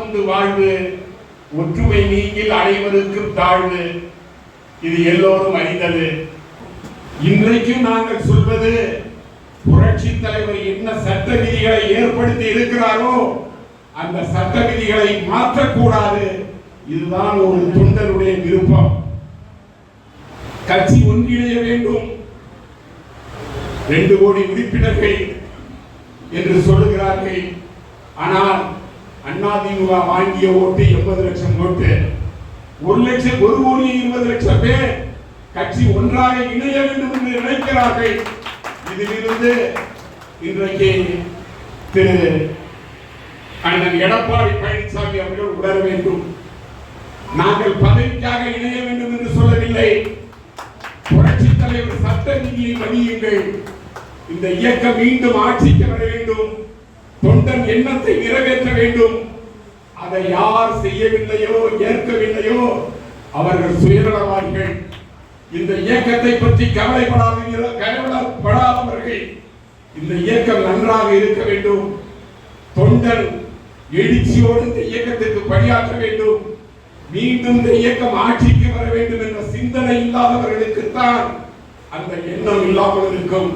உண்டு வாழ்வு ஒற்றுமை நீங்கில் அனைவருக்கும் தாழ்வு. இது எல்லோரும் அறிந்தது. இன்றைக்கும் நாங்கள் சொல்வது புரட்சி தலைவர் என்ன சட்ட விதிகளை ஏற்படுத்தி இருக்கிறாரோ அந்த சட்ட விதிகளை மாற்றக்கூடாது. இதுதான் ஒரு தொண்டனுடைய விருப்பம். கட்சி ஒன்றிணைய வேண்டும். ரெண்டு கோடி உறுப்பினர்கள் என்று சொல்லுகிறார்கள். ஆனால் அதிமுக வாங்கிய ஓட்டு எண்பது லட்சம் ஓட்டு. ஒரு லட்சம் ஒரு கோடி இருபது லட்சம் பேர் கட்சி ஒன்றாக இணைய வேண்டும் என்று நினைக்கிறார்கள். இதிலிருந்து இன்றைக்கு திரு அண்ணன் எடப்பாடி பழனிசாமி அவர்கள் உணர வேண்டும். நாங்கள் பதவிக்காக இணைய வேண்டும் என்று சொல்லவில்லை. புரட்சி தலைவர் சட்ட விதியை மதியுங்கள். இந்த இயக்கம் மீண்டும் ஆட்சிக்கு வர வேண்டும் எண்ணத்தை நிறைவேற்ற வேண்டும். அதை யார் செய்யவில்லையோ ஏற்கவில்லையோ அவர்கள் சுயநலவாதிகள். இந்த இயக்கத்தை பற்றி கவலைப்படாதீர்கள் கவலைப்படாதவர்கள். இந்த இயக்கம் நன்றாக இருக்க வேண்டும். தொண்டன் எழுச்சியோடு இந்த இயக்கத்திற்கு பணியாற்ற வேண்டும். மீண்டும் இந்த இயக்கம் ஆட்சிக்கு வர வேண்டும் என்ற சிந்தனை இல்லாதவர்களுக்குத்தான் அந்த எண்ணம் இல்லாமல் இருக்கும்.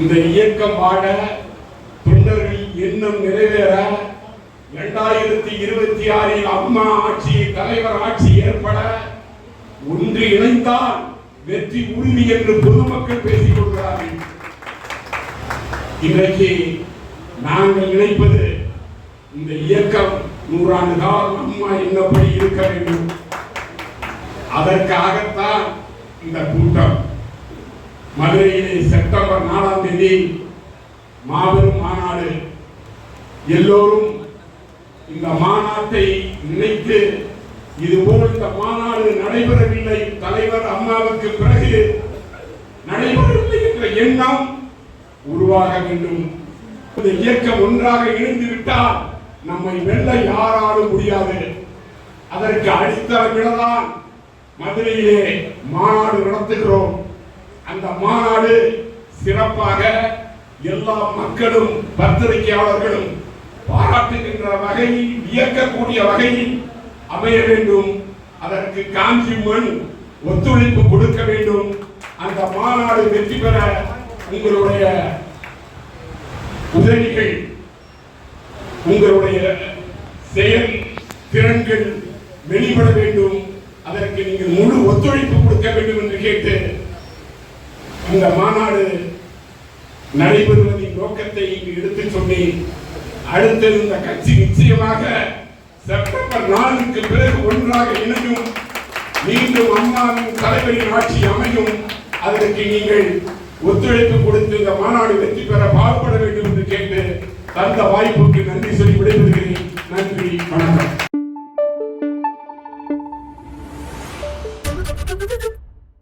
இந்த இயக்கம் வாழ தொண்டர்கள் இன்னும் நிறைவேற இரண்டாயிரத்தி இருபத்தி ஆறில் அம்மா ஆட்சி தலைவர் ஆட்சி ஏற்பட ஒன்று இணைந்தால் வெற்றி உறுதி என்று பொதுமக்கள் பேசிக் கொள்கிறார்கள். இன்றைக்கு நாங்கள் நினைப்பது இந்த இயக்கம் நூறாண்டு காலம் அம்மா என்னப்படி இருக்க வேண்டும். அதற்காகத்தான் இந்த கூட்டம். மதுரையிலே செப்டம்பர் நாலாம் தேதி மாபெரும் மாநாடு எல்லோரும் இந்த மாநாட்டை நினைத்து இதுபோல் இந்த மாநாடு நடைபெறவில்லை. தலைவர் அம்மாவுக்கு பிறகு நடைபெறவில்லை என்ற எண்ணம் உருவாக வேண்டும். இந்த இயக்கம் ஒன்றாக இணைந்து விட்டால் நம்மை வெல்ல யாராலும் முடியாது. அதற்கு அடித்தளமிடதான் மதுரையிலே மாநாடு நடத்துகிறோம். அந்த மாநாடு சிறப்பாக எல்லா மக்களும் பத்திரிகையாளர்களும் பாராட்டுகின்ற வகையில் வியக்கக்கூடிய வகையில் அமைய வேண்டும். அதற்கு காஞ்சி மண் ஒத்துழைப்பு கொடுக்க வேண்டும். அந்த மாநாடு வெற்றி பெற உங்களுடைய உதவிகள் உங்களுடைய செயல் திறன்கள் வெளிப்பட வேண்டும். அதற்கு நீங்கள் முழு ஒத்துழைப்பு கொடுக்க வேண்டும் என்று கேட்டு இந்த மாநாடு நடைபெறுவதின் நோக்கத்தை இங்கு எடுத்துச் சொன்னேன். அடுத்திருந்த இந்த கட்சி நிச்சயமாக செப்டம்பர் நான்குக்கு பிறகு ஒன்றாக இணையும். மீண்டும் அம்மாவின் தலைவரின் ஆட்சி அமையும். அதற்கு நீங்கள் ஒத்துழைப்பு கொடுத்து இந்த மாநாடு வெற்றி பெற பாடுபட வேண்டும் என்று கேட்டு தந்த வாய்ப்புக்கு நன்றி சொல்லி விடைபெறுகிறேன்.